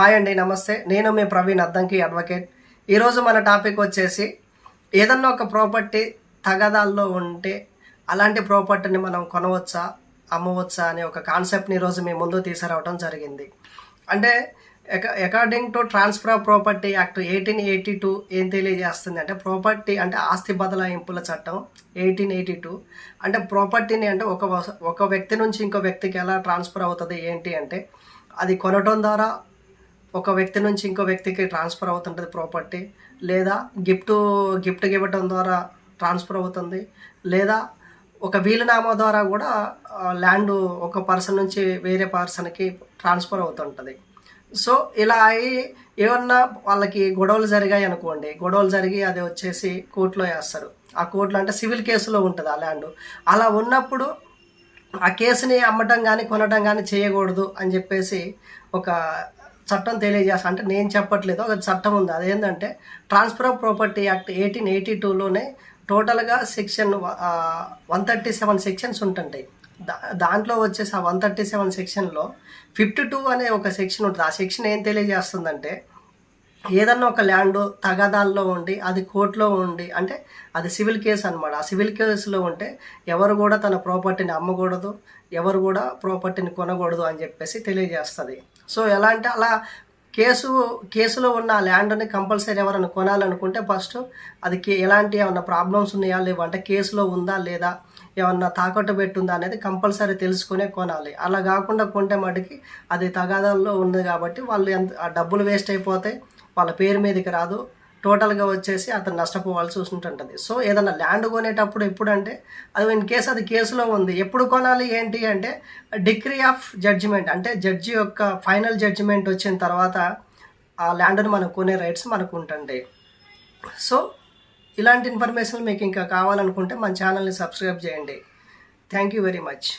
Hi అండి నమస్తే. నేను మీ ప్రవీణ్ అద్దంకి అడ్వకేట్ ఈరోజు మన టాపిక్ వచ్చేసి ఏదన్నా ఒక ప్రాపర్టీ తగదాల్లో ఉంటే అలాంటి ప్రాపర్టీని మనం కొనవచ్చా అమ్మవచ్చా అనే ఒక కాన్సెప్ట్ని ఈరోజు మీ ముందు తీసుకురావడం జరిగింది. అంటే according to transfer of property act eighteen eighty two ఏం తెలియజేస్తుంది అంటే ప్రాపర్టీ అంటే ఆస్తి బదలాయింపుల చట్టం ఎయిటీన్ ఎయిటీ టూ అంటే ప్రాపర్టీని అంటే ఒక ఒక వ్యక్తి నుంచి ఇంకో వ్యక్తికి ఎలా ట్రాన్స్ఫర్ అవుతుంది ఏంటి అంటే అది కొనటం ద్వారా ఒక వ్యక్తి నుంచి ఇంకో వ్యక్తికి ట్రాన్స్ఫర్ అవుతుంటుంది ప్రాపర్టీ. లేదా గిఫ్ట్ గిఫ్ట్ ఇవ్వటం ద్వారా ట్రాన్స్ఫర్ అవుతుంది. లేదా ఒక వీలునామా ద్వారా కూడా ల్యాండ్ ఒక పర్సన్ నుంచి వేరే పర్సన్కి ట్రాన్స్ఫర్ అవుతుంటుంది. సో ఇలా అయి ఏమన్నా వాళ్ళకి గొడవలు జరిగాయి అనుకోండి. గొడవలు జరిగి అది వచ్చేసి కోర్టులో వేస్తారు. ఆ కోర్టులో అంటే సివిల్ కేసులో ఉంటుంది ఆ ల్యాండ్. అలా ఉన్నప్పుడు ఆ కేసుని అమ్మటం కానీ కొనటం కానీ చేయకూడదు అని చెప్పేసి ఒక చట్టం తెలియజేస్తా. అంటే నేను చెప్పట్లేదు ఒక చట్టం ఉంది. అదేంటంటే transfer of property act eighteen eighty టూలోనే టోటల్గా section one thirty seven sections ఉంటుంటాయి. దా దాంట్లో వచ్చేసి ఆ వన్ థర్టీ సెవెన్ సెక్షన్లో ఫిఫ్టీ టూ అనే ఒక సెక్షన్ ఉంటుంది. ఆ సెక్షన్ ఏం తెలియజేస్తుందంటే ఏదన్నా ఒక ల్యాండ్ తగాదాల్లో ఉండి అది కోర్టులో ఉండి అంటే అది సివిల్ కేసు అనమాట ఆ సివిల్ కేసులో ఉంటే ఎవరు కూడా తన ప్రాపర్టీని అమ్మకూడదు ఎవరు కూడా ప్రాపర్టీని కొనకూడదు అని చెప్పేసి తెలియజేస్తుంది. సో ఎలా అంటే అలా కేసు కేసులో ఉన్న ఆ ల్యాండ్ని కంపల్సరీ ఎవరైనా కొనాలనుకుంటే ఫస్ట్ అది కే ఎలాంటి ఏమన్నా ప్రాబ్లమ్స్ ఉన్నాయా లేవా అంటే కేసులో ఉందా లేదా ఏమన్నా తాకట్టు పెట్టుందా అనేది కంపల్సరీ తెలుసుకునే కొనాలి. అలా కాకుండా కొంటే మటుకి అది తగాదాల్లో ఉంది కాబట్టి వాళ్ళు ఎంత ఆ డబ్బులు వేస్ట్ అయిపోతాయి. వాళ్ళ పేరు మీదకి రాదు. టోటల్గా వచ్చేసి అతను నష్టపోవాల్సి ఉంటుంటుంది సో ఏదైనా ల్యాండ్ కొనేటప్పుడు ఎప్పుడంటే అది ఇన్ కేసు అది కేసులో ఉంది ఎప్పుడు కొనాలి ఏంటి అంటే డిగ్రీ ఆఫ్ జడ్జిమెంట్ అంటే జడ్జి యొక్క ఫైనల్ జడ్జిమెంట్ వచ్చిన తర్వాత ఆ ల్యాండ్ను మనం కొనే రైట్స్ మనకు ఉంటుంది సో ఇలాంటి ఇన్ఫర్మేషన్ మీకు ఇంకా కావాలనుకుంటే మన ఛానల్ని సబ్స్క్రైబ్ చేయండి. Thank you very much.